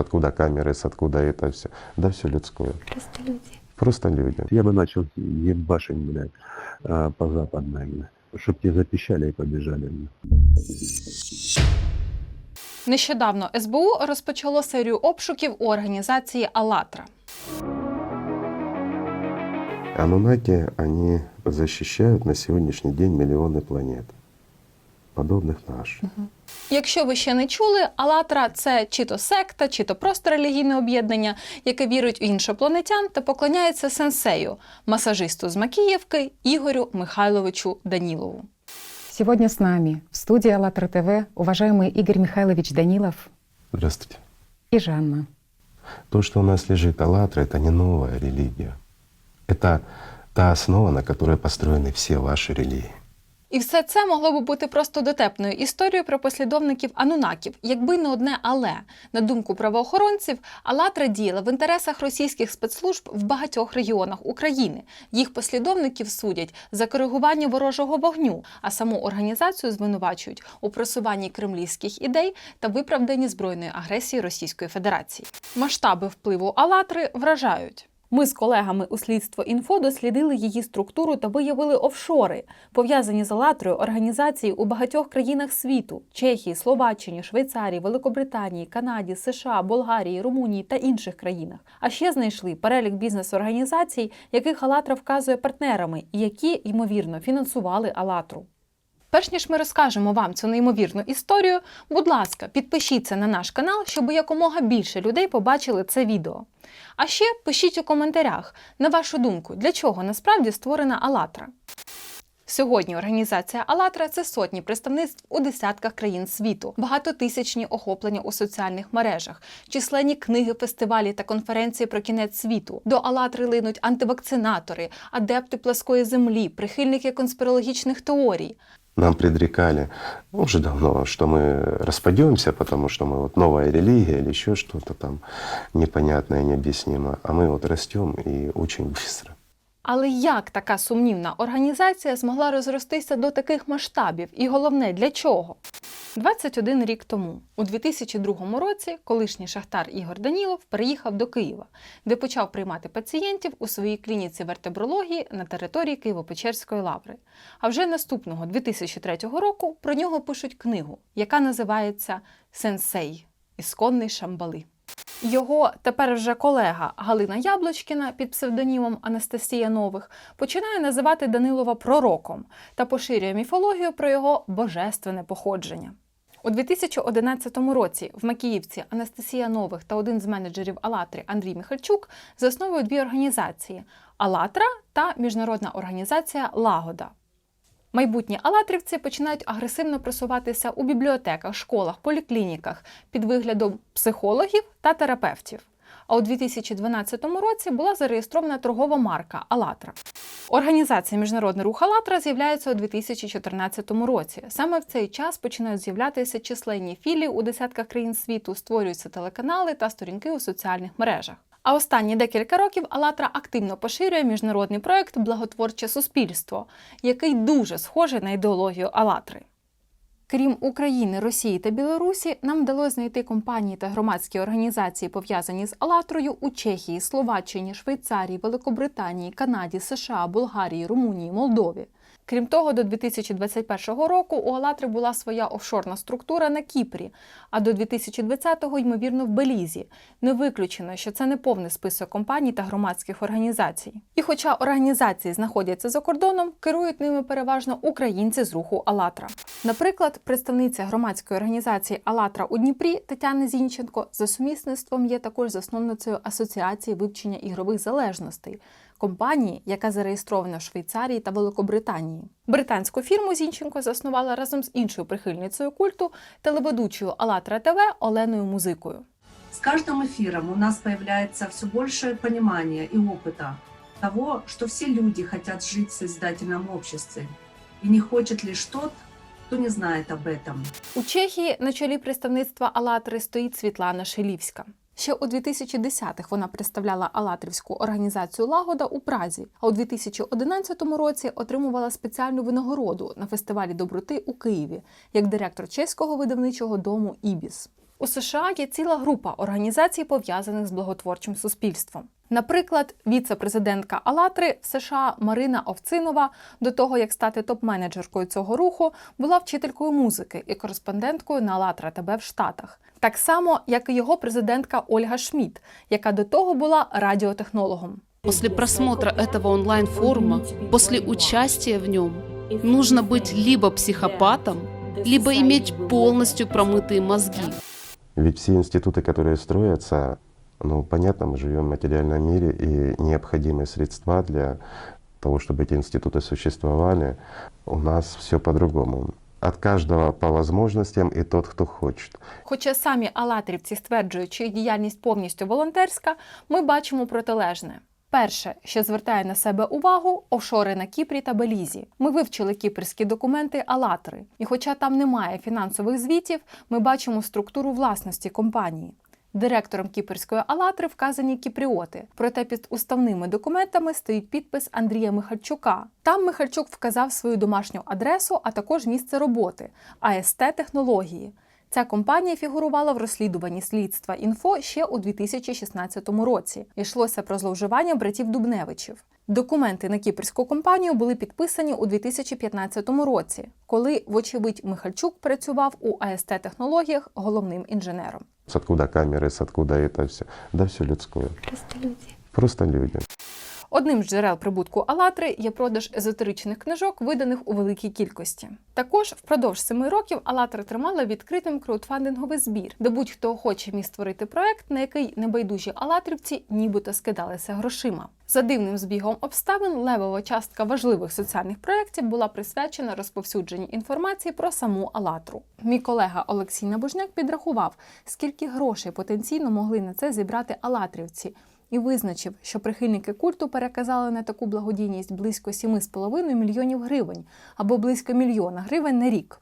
откуда камеры, с откуда это все. Да все людское. Просто люди. Просто люди. Я бы начал ебашить, блядь, а, по западной, блядь. Чтоб те запищали и побежали. блядь. Нещодавно СБУ розпочало серію обшуків у організації «АЛЛАТРА». Анунаки, они защищают на сегодняшний день миллионы планет, подобных нашим. Якщо ви ще не чули, «АЛЛАТРА» – це чи то секта, чи то просто релігійне об'єднання, яке вірить у іншопланетян та поклоняється сенсею, масажисту з Макіївки Ігорю Михайловичу Данілову. Сегодня с нами в студии АЛЛАТРА ТВ уважаемый Игорь Михайлович Данилов Здравствуйте. и Жанна. То, что у нас лежит «АЛЛАТРА», это не новая религия. Это та основа, на которой построены все ваши религии. І все це могло би бути просто дотепною історією про послідовників анунаків, якби не одне але на думку правоохоронців, Алатра діяла в інтересах російських спецслужб в багатьох регіонах України. Їх послідовників судять за коригування ворожого вогню, а саму організацію звинувачують у просуванні кремлівських ідей та виправданні збройної агресії Російської Федерації. Масштаби впливу Алатри вражають. Ми з колегами у слідство інфо дослідили її структуру та виявили офшори, пов'язані з Алатрою організації у багатьох країнах світу: Чехії, Словаччині, Швейцарії, Великобританії, Канаді, США, Болгарії, Румунії та інших країнах. А ще знайшли перелік бізнес-організацій, яких Алатра вказує партнерами, і які ймовірно фінансували Алатру. Перш ніж ми розкажемо вам цю неймовірну історію, будь ласка, підпишіться на наш канал, щоб якомога більше людей побачили це відео. А ще пишіть у коментарях, на вашу думку, для чого насправді створена Алатра. Сьогодні організація Алатра це сотні представництв у десятках країн світу, багатотисячні охоплення у соціальних мережах, численні книги, фестивалі та конференції про кінець світу. До Алатри линуть антивакцинатори, адепти пласкої землі, прихильники конспірологічних теорій Нам предрекали ну, уже давно, что мы распадемся, потому что мы вот новая религия или еще что-то там непонятное, необъяснимое. А мы вот растем и очень быстро. Але як така сумнівна організація змогла розростися до таких масштабів? І головне, для чого? 21 рік тому, у 2002 році, колишній шахтар Ігор Данілов переїхав до Києва, де почав приймати пацієнтів у своїй клініці вертебрології на території Києво-Печерської лаври. А вже наступного 2003 року про нього пишуть книгу, яка називається Сенсей Ісконний Шамбали. Його тепер вже колега Галина Яблочкіна під псевдонімом Анастасія Нових починає називати Данилова пророком та поширює міфологію про його божественне походження. У 2011 році в Макіївці Анастасія Нових та один з менеджерів Алатри Андрій Михальчук засновують дві організації Алатра та міжнародна організація Лагода. Майбутні алатрівці починають агресивно просуватися у бібліотеках, школах, поліклініках під виглядом психологів та терапевтів. А у 2012 році була зареєстрована торгова марка Алатра. Організація Міжнародний рух Алатра з'являється у 2014 році. Саме в цей час починають з'являтися численні філії у десятках країн світу, створюються телеканали та сторінки у соціальних мережах. А останні декілька років Алатра активно поширює міжнародний проект Благотворче суспільство, який дуже схожий на ідеологію Алатри. Крім України, Росії та Білорусі, нам вдалося знайти компанії та громадські організації, пов'язані з Алатрою у Чехії, Словаччині, Швейцарії, Великобританії, Канаді, США, Болгарії, Румунії, Молдові. Крім того, до 2021 року у Алатри була своя офшорна структура на Кіпрі, а до 2020-го, ймовірно, в Белізі. Не виключено, що це не повний список компаній та громадських організацій. І хоча організації знаходяться за кордоном, керують ними переважно українці з руху Алатра. Наприклад, представниця громадської організації Алатра у Дніпрі Тетяна Зінченко за сумісництвом є також засновницею Асоціації вивчення ігрових залежностей компанії, яка зареєстрована в Швейцарії та Великобританії. Британську фірму Зінченко заснувала разом з іншою прихильницею культу телеведучою Алатра ТВ Оленою Музикою. С каждым эфиром у нас появляется все больше понимания и опыта того, что все люди хотят жить в созидательном обществе. И не хочет лишь тот, кто не знает об этом. У Чехії на чолі представництва Алатри стоїть Світлана Шелівська. Ще у 2010-х вона представляла Алатрівську організацію Лагода у Празі, а у 2011 році отримувала спеціальну винагороду на фестивалі доброти у Києві як директор чеського видавничого дому Ібіс. У США є ціла група організацій, пов'язаних з благотворчим суспільством. Наприклад, віце-президентка Алатри в США Марина Овцинова до того, як стати топ-менеджеркою цього руху, була вчителькою музики і кореспонденткою на Алатра ТБ в Штатах. Так само, як і його президентка Ольга Шмідт, яка до того була радіотехнологом. После просмотра этого онлайн-форума, после участия в нем, нужно быть либо психопатом, либо иметь полностью промытые мозги. Ведь все институты, которые строятся, ну, понятно, мы живем в материальном мире, и необходимые средства для того, чтобы эти институты существовали, у нас все по-другому. От каждого по возможностям и тот, кто хочет. Хоча самі алатрівці стверджують, що їх діяльність повністю волонтерська, ми бачимо протилежне. Перше, що звертає на себе увагу, офшори на Кіпрі та Белізі. Ми вивчили кіпрські документи Алатри, і хоча там немає фінансових звітів, ми бачимо структуру власності компанії. Директором кіпрської Алатри вказані кіпріоти. Проте під уставними документами стоїть підпис Андрія Михальчука. Там Михальчук вказав свою домашню адресу, а також місце роботи АСТ технології. Ця компанія фігурувала в розслідуванні слідства інфо ще у 2016 році. Йшлося про зловживання братів Дубневичів. Документи на кіпрську компанію були підписані у 2015 році, коли, вочевидь, Михальчук працював у АСТ технологіях головним інженером. С откуда камеры, с откуда это все. Да все людское. Просто люди. Просто люди. Одним з джерел прибутку Алатри є продаж езотеричних книжок, виданих у великій кількості. Також впродовж семи років Алатра тримала відкритим краудфандинговий збір, де будь-хто охоче міг створити проект, на який небайдужі алатрівці нібито скидалися грошима. За дивним збігом обставин левова частка важливих соціальних проєктів була присвячена розповсюдженню інформації про саму Алатру. Мій колега Олексій Набожняк підрахував, скільки грошей потенційно могли на це зібрати алатрівці, і визначив, що прихильники культу переказали на таку благодійність близько 7,5 мільйонів гривень або близько мільйона гривень на рік.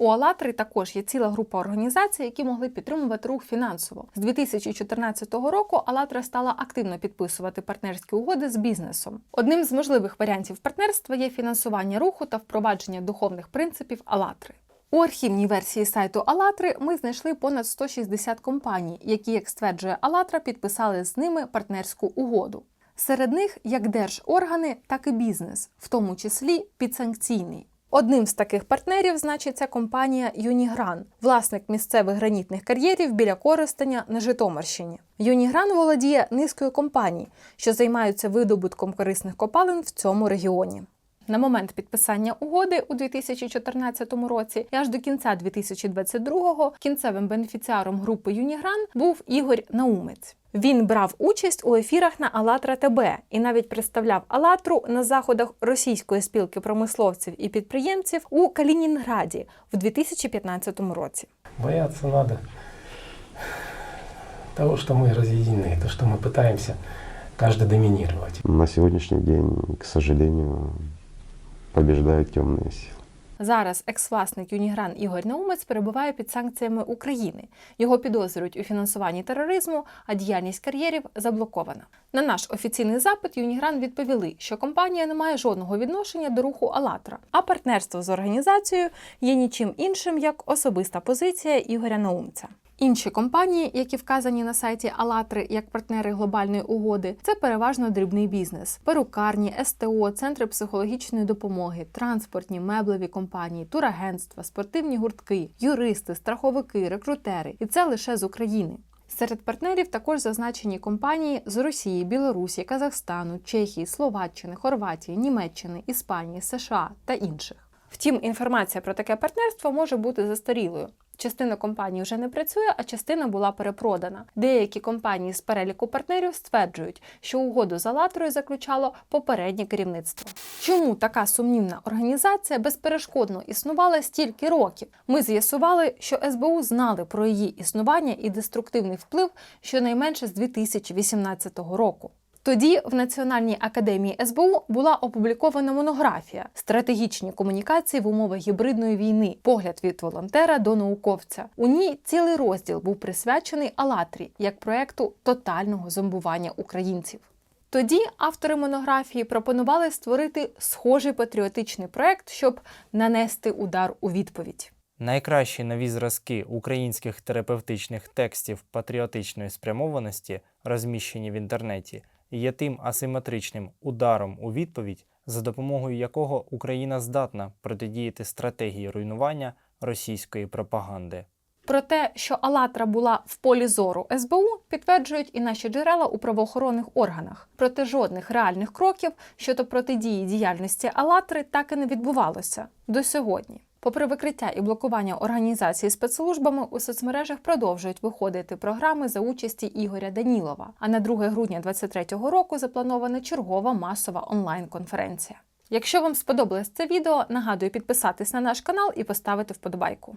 У Алатри також є ціла група організацій, які могли підтримувати рух фінансово. З 2014 року Алатра стала активно підписувати партнерські угоди з бізнесом. Одним з можливих варіантів партнерства є фінансування руху та впровадження духовних принципів Алатри. У архівній версії сайту Алатри ми знайшли понад 160 компаній, які, як стверджує Алатра, підписали з ними партнерську угоду. Серед них як держоргани, так і бізнес, в тому числі підсанкційний. Одним з таких партнерів значиться компанія Юнігран, власник місцевих гранітних кар'єрів біля Коростеня на Житомирщині. Юнігран володіє низкою компаній, що займаються видобутком корисних копалин в цьому регіоні На момент підписання угоди у 2014 році і аж до кінця 2022-го кінцевим бенефіціаром групи Юнігран був Ігор Наумець. Він брав участь у ефірах на АЛЛАТРА ТБ і навіть представляв АЛЛАТРу на заходах російської спілки промисловців і підприємців у Калінінграді в 2015 році. Бояться надо того, что мы разъединены, то, что мы пытаемся каждый доминировать. На сегодняшний день, к сожалению, побеждают темные силы. Зараз екс-власник Юнігран Ігор Наумець перебуває під санкціями України. Його підозрюють у фінансуванні тероризму, а діяльність кар'єрів заблокована. На наш офіційний запит Юнігран відповіли, що компанія не має жодного відношення до руху Алатра, а партнерство з організацією є нічим іншим як особиста позиція Ігоря Наумця. Інші компанії, які вказані на сайті Алатри як партнери глобальної угоди, це переважно дрібний бізнес: перукарні, СТО, центри психологічної допомоги, транспортні, меблеві компанії, турагентства, спортивні гуртки, юристи, страховики, рекрутери. І це лише з України. Серед партнерів також зазначені компанії з Росії, Білорусі, Казахстану, Чехії, Словаччини, Хорватії, Німеччини, Іспанії, США та інших. Втім, інформація про таке партнерство може бути застарілою. Частина компаній вже не працює, а частина була перепродана. Деякі компанії з переліку партнерів стверджують, що угоду з Алатрою заключало попереднє керівництво. Чому така сумнівна організація безперешкодно існувала стільки років? Ми з'ясували, що СБУ знали про її існування і деструктивний вплив щонайменше з 2018 року. Тоді в Національній академії СБУ була опублікована монографія Стратегічні комунікації в умовах гібридної війни. Погляд від волонтера до науковця. У ній цілий розділ був присвячений Алатрі як проекту тотального зомбування українців. Тоді автори монографії пропонували створити схожий патріотичний проект, щоб нанести удар у відповідь. Найкращі нові зразки українських терапевтичних текстів патріотичної спрямованості, розміщені в інтернеті, є тим асиметричним ударом у відповідь, за допомогою якого Україна здатна протидіяти стратегії руйнування російської пропаганди. Про те, що Алатра була в полі зору СБУ, підтверджують і наші джерела у правоохоронних органах. Проте жодних реальних кроків щодо протидії діяльності Алатри так і не відбувалося до сьогодні. Попри викриття і блокування організації спецслужбами, у соцмережах продовжують виходити програми за участі Ігоря Данілова. А на 2 грудня 2023 року запланована чергова масова онлайн-конференція. Якщо вам сподобалось це відео, нагадую підписатись на наш канал і поставити вподобайку.